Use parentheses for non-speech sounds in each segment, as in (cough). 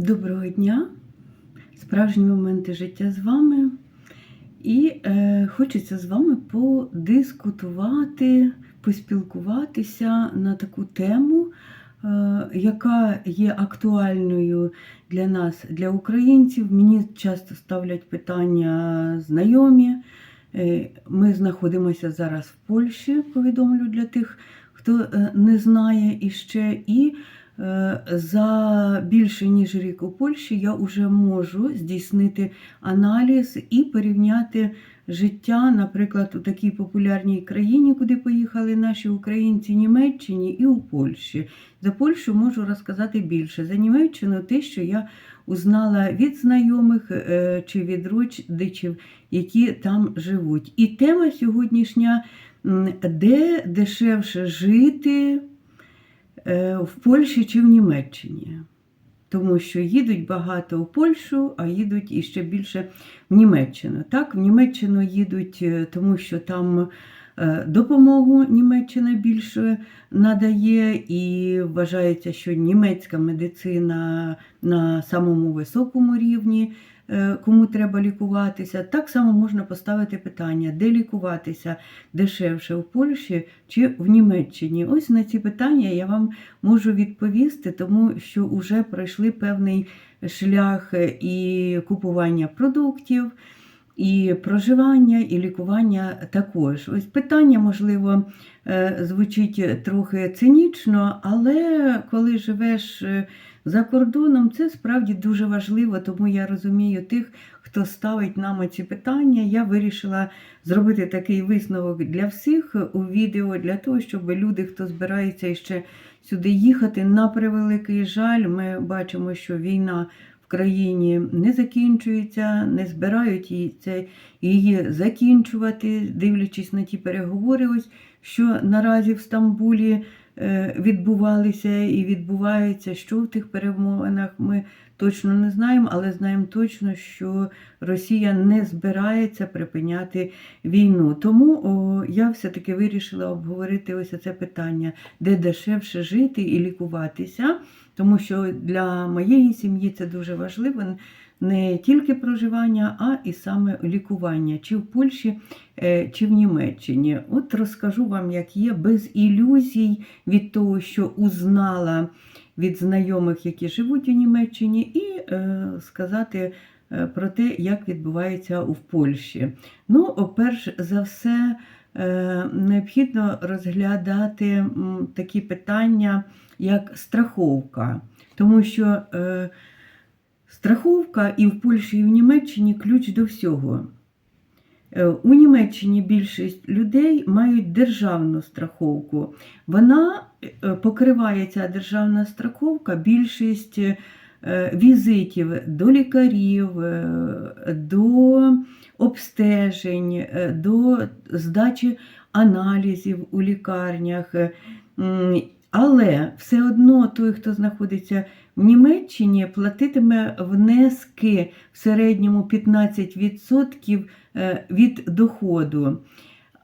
Доброго дня! Справжні моменти життя з вами. І е, хочеться з вами подискутувати, поспілкуватися на таку тему, е, яка є актуальною для нас, для українців. Мені часто ставлять питання знайомі. Е, Ми знаходимося зараз в Польщі, повідомлю для тих, хто е, не знає іще. І За більше ніж рік у Польщі я вже можу здійснити аналіз і порівняти життя, наприклад, у такій популярній країні, куди поїхали наші українці, Німеччині і у Польщі. За Польщу можу розказати більше. За Німеччину те, що я узнала від знайомих е, чи від родичів, які там живуть. І тема сьогоднішня, де дешевше жити е, в Польщі чи в Німеччині. Тому що їдуть багато в Польщу, а їдуть іще більше в Німеччину. Так, в Німеччину їдуть, е, тому що там е, допомогу Німеччина більше надає, і вважається, що німецька медицина на самому високому рівні, е, кому треба лікуватися. Так само можна поставити питання, де лікуватися дешевше в Польщі чи в Німеччині. Ось на ці питання я вам можу відповісти, тому що вже пройшли певний шлях і купування продуктів, і проживання, і лікування також. Ось питання, можливо, е, звучить трохи цинічно, але коли живеш е, за кордоном, це справді дуже важливо, тому я розумію тих, хто ставить нам ці питання. Я вирішила зробити такий висновок для всіх у відео, для того, щоб люди, хто збирається ще сюди їхати, на превеликий жаль, ми бачимо, що війна країні не закінчується, не збирають її, це, її закінчувати, дивлячись на ті переговори, ось, що наразі в Стамбулі відбувалися і відбуваються, що в тих перемовинах ми точно не знаємо, але знаємо точно, що Росія не збирається припиняти війну. Тому о, я все-таки вирішила обговорити ось це питання, де дешевше жити і лікуватися, тому що для моєї сім'ї це дуже важливо. Не тільки проживання, а і саме лікування, чи в Польщі, е, чи в Німеччині. От розкажу вам, як є, без ілюзій від того, що узнала від знайомих, які живуть у Німеччині, і е, сказати е, про те, як відбувається в Польщі. Ну, перш за все, е, необхідно розглядати такі питання, як страховка, тому що е, страховка і в Польщі, і в Німеччині ключ до всього. Е, У Німеччині більшість людей мають державну страховку. Вона е, покриває ця державна страховка більшість е, візитів до лікарів, до обстежень, до здачі аналізів у лікарнях. Але все одно той, хто знаходиться в Німеччині, платитиме внески в середньому 15% е, від доходу.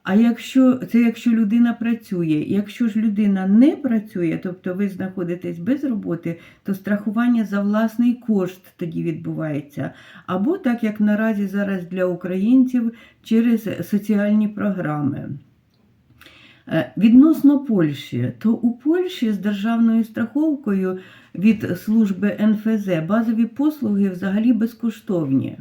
А якщо це якщо людина працює, якщо ж людина не працює, тобто ви знаходитесь без роботи, то страхування за власний кошт тоді відбувається. Або так як наразі зараз для українців через соціальні програми. Е, Відносно Польщі, то у Польщі з державною страховкою від служби НФЗ базові послуги взагалі безкоштовні.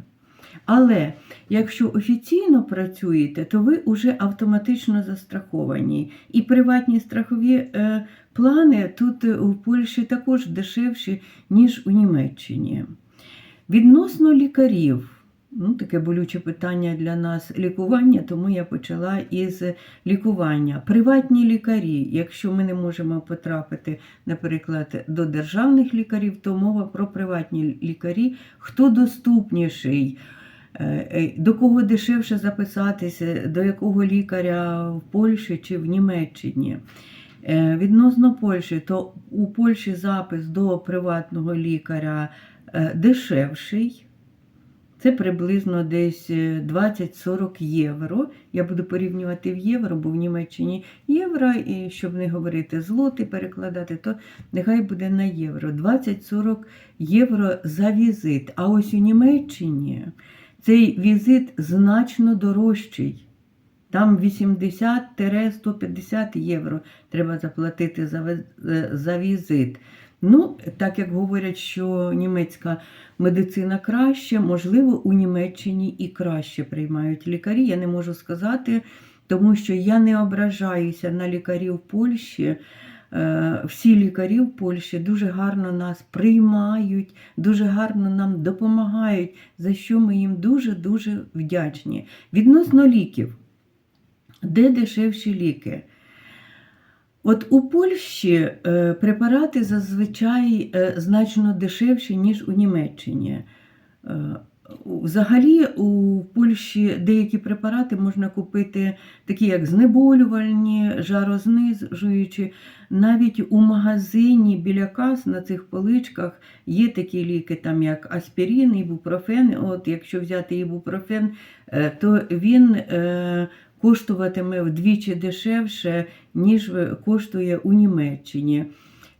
Але якщо офіційно працюєте, то ви вже автоматично застраховані. І приватні страхові е, плани тут е, в Польщі також дешевші, ніж у Німеччині. Відносно лікарів, ну, таке болюче питання для нас лікування, тому я почала із лікування. Приватні лікарі, якщо ми не можемо потрапити, наприклад, до державних лікарів, то мова про приватні лікарі, хто доступніший. Е, е, До кого дешевше записатися, до якого лікаря в Польщі чи в Німеччині. Е, Відносно Польщі, то у Польщі запис до приватного лікаря дешевший. Це приблизно десь е, 20-40 євро. Я буду порівнювати в євро, бо в Німеччині євро, і щоб не говорити злоти перекладати, то нехай буде на євро. 20-40 євро за візит. А ось у Німеччині цей візит значно дорожчий. Там 80-150 євро треба заплатити за, е, за візит. Ну, так як говорять, що німецька медицина краще, можливо, у Німеччині і краще приймають лікарі. Я не можу сказати, тому що я не ображаюся на лікарів Польщі. Е, Всі лікарі в Польщі дуже гарно нас приймають, дуже гарно нам допомагають, за що ми їм дуже-дуже вдячні. Відносно ліків, де дешевші ліки? От у Польщі е, препарати зазвичай е, значно дешевші, ніж у Німеччині. Е, Взагалі у Польщі деякі препарати можна купити, такі як знеболювальні, жарознижуючі. Навіть у магазині біля кас на цих поличках є такі ліки, там як аспірин, ібупрофен. От якщо взяти ібупрофен, то він коштуватиме вдвічі дешевше, ніж е, коштує у Німеччині.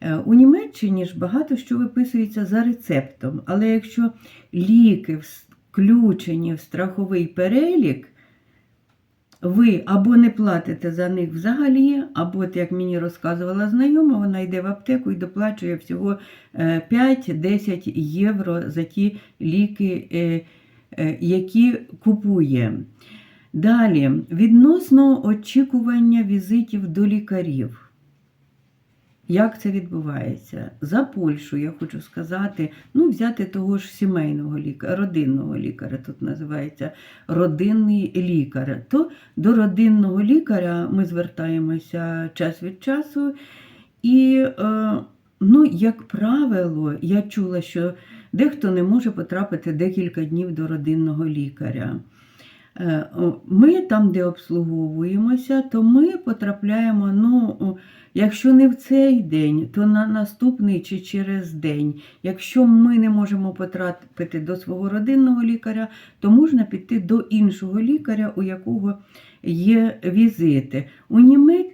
Е, У Німеччині ж багато що виписується за рецептом, але якщо ліки включені в страховий перелік, ви або не платите за них взагалі, або, як мені розказувала знайома, вона йде в аптеку і доплачує всього е, 5-10 євро за ті ліки, е, е, які купує. Далі, відносно очікування візитів до лікарів. Як це відбувається? За Польщу я хочу сказати, ну, взяти того ж сімейного лікаря, родинного лікаря, тут називається родинний лікар. То до родинного лікаря ми звертаємося час від часу. І, е, ну, як правило, я чула, що дехто не може потрапити декілька днів до родинного лікаря. Е, Ми там, де обслуговуємося, то ми потрапляємо, ну, якщо не в цей день, то на наступний чи через день. Якщо ми не можемо потрапити до свого родинного лікаря, то можна піти до іншого лікаря, у якого є візити. У Німеччині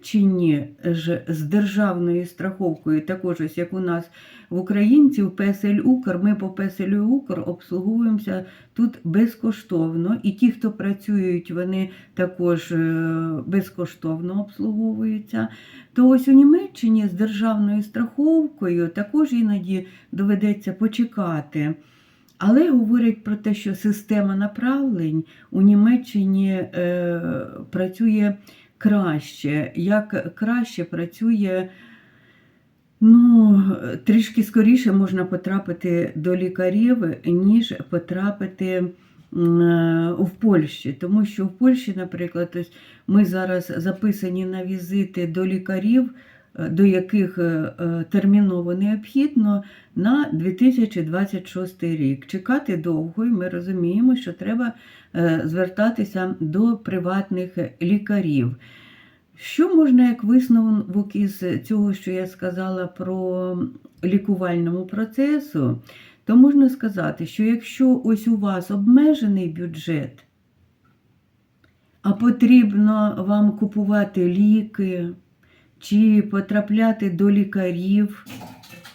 ж з державною страховкою, також ось як у нас в українців ПСЛ Укр, ми по ПСЛ Укр обслуговуємося тут безкоштовно. І ті, хто працюють, вони також е, безкоштовно обслуговуються. То ось у Німеччині з державною страховкою також іноді доведеться почекати. Але говорять про те, що система направлень у Німеччині е, працює краще. Як краще працює, ну, трішки скоріше можна потрапити до лікарів, ніж потрапити в Польщі. Тому що в Польщі, наприклад, ми зараз записані на візити до лікарів, до яких е, е, терміново необхідно на 2026 рік. Чекати довго, і ми розуміємо, що треба е, звертатися до приватних лікарів. Що можна як висновок із цього, що я сказала про лікувальному процесу, то можна сказати, що якщо ось у вас обмежений бюджет, а потрібно вам купувати ліки чи потрапляти до лікарів,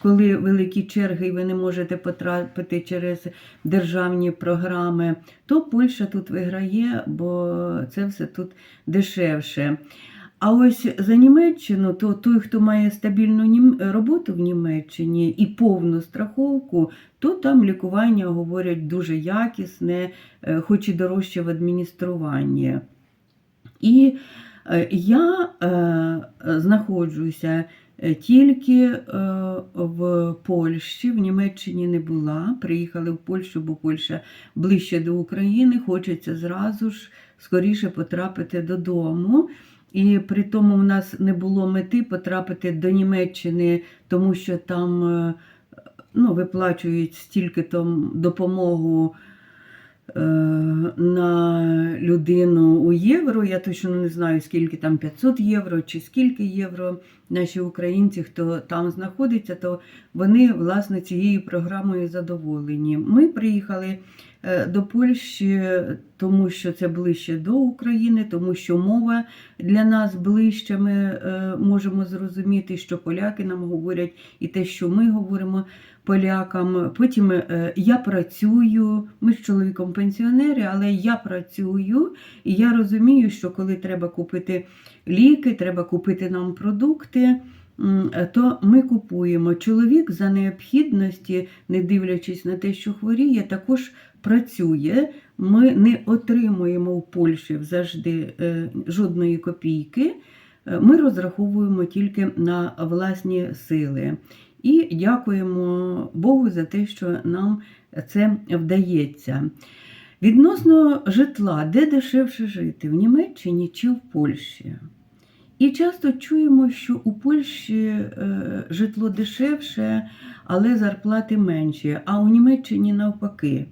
коли великі черги і ви не можете потрапити через державні програми, то Польща тут виграє, бо це все тут дешевше. А ось за Німеччину, то той, хто має стабільну роботу в Німеччині і повну страховку, то там лікування, говорять, дуже якісне, е, хоч і дорожче в адмініструванні. І я е, знаходжуся е, тільки е, в Польщі, в Німеччині не була. Приїхали в Польщу, бо Польща ближче до України. Хочеться зразу ж скоріше потрапити додому. І при тому в нас не було мети потрапити до Німеччини, тому що там е, ну, виплачують стільки там допомогу е, на людину у євро. Я точно не знаю, скільки там 500 євро чи скільки євро. Наші українці, хто там знаходиться, то вони власне цією програмою задоволені. Ми приїхали е, до Польщі, тому що це ближче до України, тому що мова для нас ближче. Ми е, можемо зрозуміти, що поляки нам говорять, і те, що ми говоримо полякам. Потім е, я працюю, ми з чоловіком пенсіонери, але я працюю, і я розумію, що коли треба купити ліки, треба купити нам продукти. М, То ми купуємо. Чоловік за необхідності, не дивлячись на те, що хворіє, також працює. Ми не отримуємо в Польщі завжди е, жодної копійки. Е, Ми розраховуємо тільки на власні сили. І дякуємо Богу за те, що нам це вдається. Відносно житла, де дешевше жити? В Німеччині чи в Польщі? І часто чуємо, що у Польщі е, житло дешевше, але зарплати менші, а у Німеччині навпаки.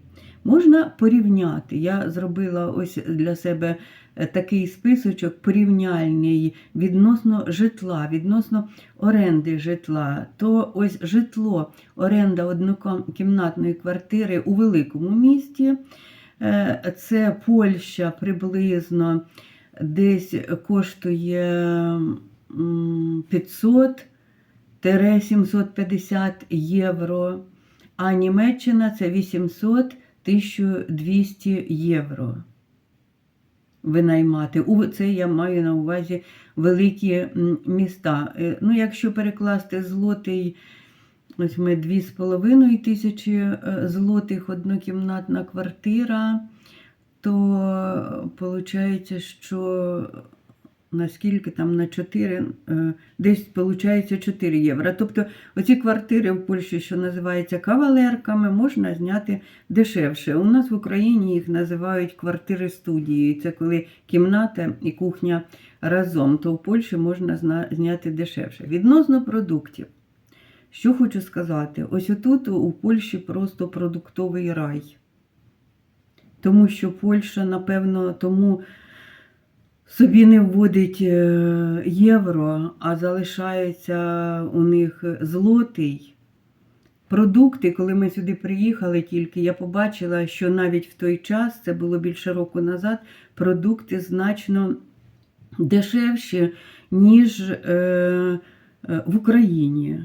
Можна порівняти. Я зробила ось для себе е, такий списочок порівняльний відносно житла, відносно оренди житла. То ось житло, оренда однокімнатної квартири у великому місті. е, Це Польща приблизно десь коштує 500-750 євро, а Німеччина це 800-1200 євро. Винаймати. Це я маю на увазі великі міста. Е, Ну, якщо перекласти злотий, ось ми 2,5 тисячі е, злотих однокімнатна квартира, то виходить, що наскільки там на 4, е, десь виходить 4 євро. Тобто оці квартири в Польщі, що називаються кавалерками, можна зняти дешевше. У нас в Україні їх називають квартири студії. Це коли кімната і кухня разом, то в Польщі можна зняти дешевше. Відносно продуктів. Що хочу сказати, ось отут у Польщі просто продуктовий рай. Тому що Польща, напевно, тому собі не вводить е, євро, а залишається у них злотий. Продукти, коли ми сюди приїхали тільки, я побачила, що навіть в той час, це було більше року назад, продукти значно дешевші, ніж е, е, в Україні.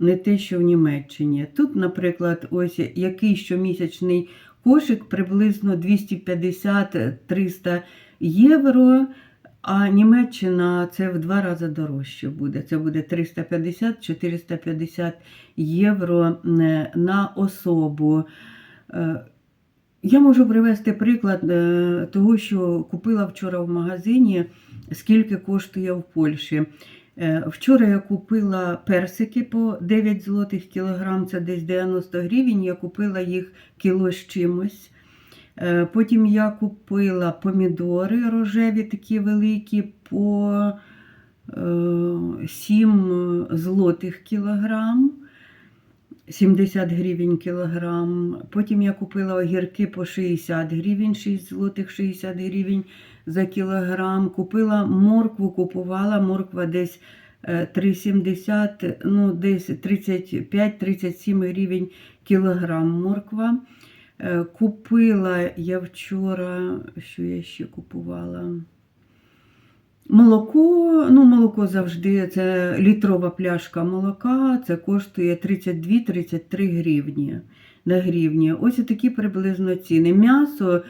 Не те, що в Німеччині. Тут, наприклад, ось який щомісячний кошик приблизно 250-300 євро, а Німеччина це в два рази дорожче буде. Це буде 350-450 євро е, на особу. Е, Я можу привести приклад е, того, що купила вчора в магазині, скільки коштує в Польщі. Е, Вчора я купила персики по 9 злотих кілограм, це десь 90 гривень. Я купила їх кіло з чимось. Е, Потім я купила помідори рожеві, такі великі, по е, 7 злотих кілограм. 70 гривень кілограм. Потім я купила огірки по 60 гривень, 6 злотих 60 гривень за кілограм. Купила моркву, купувала морква десь е, 3,70, ну десь 35-37 гривень кілограм морква. Е, Купила я вчора, що я ще купувала? Молоко, ну молоко завжди, це літрова пляшка молока, це коштує 32-33 гривні на гривні. Ось такі приблизно ціни. М'ясо е,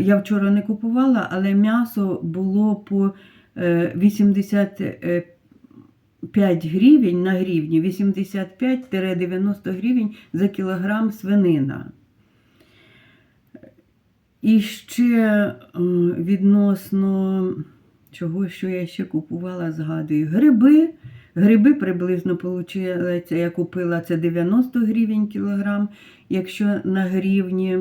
я вчора не купувала, але м'ясо було по е, 85 гривень на гривні, 85-90 гривень за кілограм свинина. І ще е, відносно чого, що я ще купувала, згадую. Гриби. Гриби приблизно получилося, я купила це 90 гривень кілограм, якщо на гривні.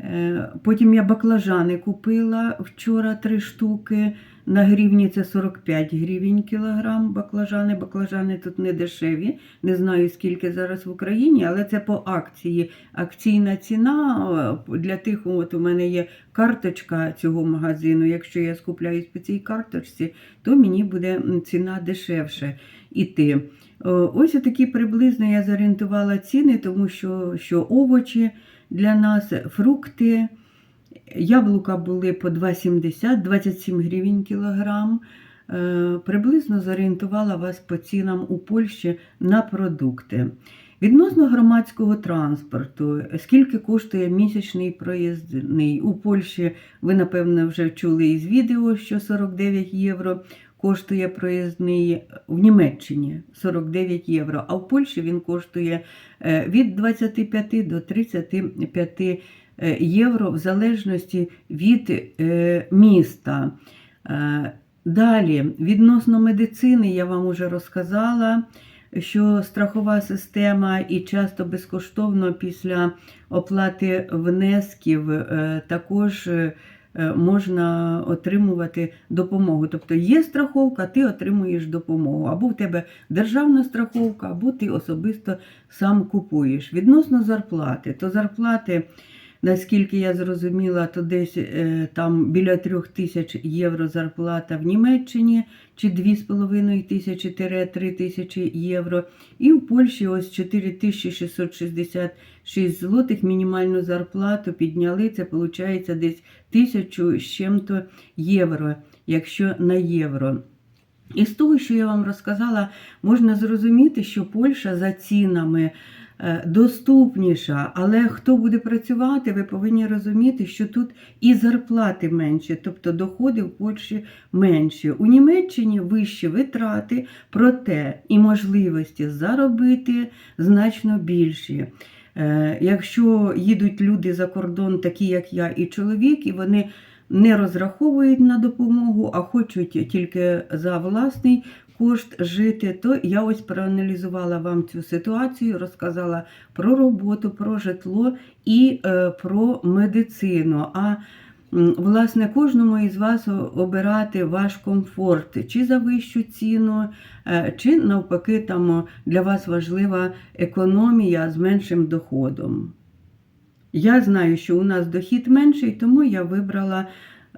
Е, Потім я баклажани купила вчора три штуки на гривні це 45 гривень кілограм баклажани. Баклажани тут не дешеві. Не знаю скільки зараз в Україні, але це по акції. Акційна ціна е, для тих, от у мене є карточка цього магазину. Якщо я скупляюсь по цій карточці, то мені буде ціна дешевше іти. Ось такі приблизно я зорієнтувала ціни, тому що, що овочі для нас, фрукти. Яблука були по 2,70, 27 гривень кілограм. Е, Приблизно зорієнтувала вас по цінам у Польщі на продукти. Відносно громадського транспорту, скільки коштує місячний проїздний? У Польщі ви, напевно, вже чули із відео, що 49 євро коштує проїзний в Німеччині 49 євро, а в Польщі він коштує е, від 25 до 35 е, євро в залежності від е, міста. Е, Далі, відносно медицини, я вам уже розказала, що страхова система і часто безкоштовно після оплати внесків е, також е, е, можна отримувати допомогу. Тобто є страховка, ти отримуєш допомогу. Або в тебе державна страховка, або ти особисто сам купуєш. Відносно зарплати, то зарплати. Наскільки я зрозуміла, то десь е, там біля трьох тисяч євро зарплата в Німеччині, чи 2,5 тисячі-3 тисячі євро. І в Польщі ось 4666 злотих мінімальну зарплату підняли. Це виходить десь тисячу з чим-то євро, якщо на євро. І з того, що я вам розказала, можна зрозуміти, що Польща за цінами е, доступніша, але хто буде працювати, ви повинні розуміти, що тут і зарплати менші, тобто доходи в Польщі менші. У Німеччині вищі витрати, проте і можливості заробити значно більші. Е, Якщо їдуть люди за кордон, такі як я і чоловік, і вони не розраховують на допомогу, а хочуть тільки за власний кошт жити, то я ось проаналізувала вам цю ситуацію, розказала про роботу, про житло і е, про медицину. А власне кожному із вас обирати ваш комфорт, чи за вищу ціну, е, чи навпаки там для вас важлива економія з меншим доходом. Я знаю, що у нас дохід менший, тому я вибрала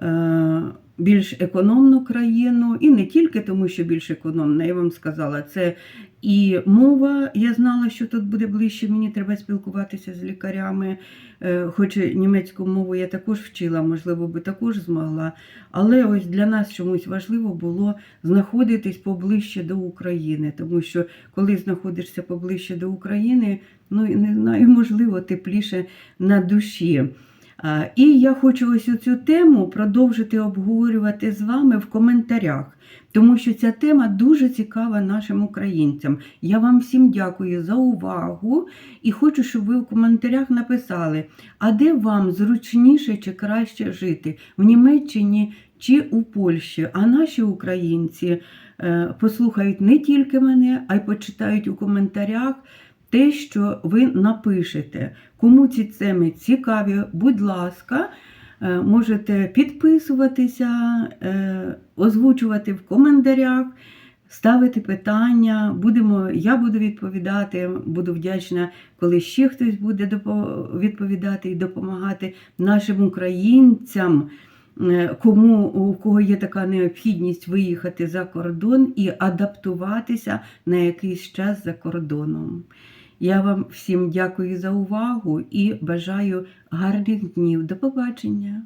е, більш економну країну. І не тільки тому, що більш економна, я вам сказала, це і мова. Я знала, що тут буде ближче, мені треба спілкуватися з лікарями. Е, хоч німецьку мову я також вчила, можливо, би також змогла. Але ось для нас чомусь важливо було знаходитись поближче до України, тому що коли знаходишся поближче до України, ну не знаю, (laughs) можливо, тепліше на душі. І я хочу ось цю тему продовжити обговорювати з вами в коментарях, тому що ця тема дуже цікава нашим українцям. Я вам всім дякую за увагу і хочу, щоб ви в коментарях написали, а де вам зручніше чи краще жити в Німеччині чи у Польщі. А наші українці е, послухають не тільки мене, а й почитають у коментарях те, що ви напишете. Кому ці теми цікаві, будь ласка, е, можете підписуватися, е, озвучувати в коментарях, ставити питання. Будемо, я буду відповідати, буду вдячна, коли ще хтось буде відповідати і допомагати нашим українцям. е, Кому у кого є така необхідність виїхати за кордон і адаптуватися на якийсь час за кордоном. Я вам всім дякую за увагу і бажаю гарних днів. До побачення!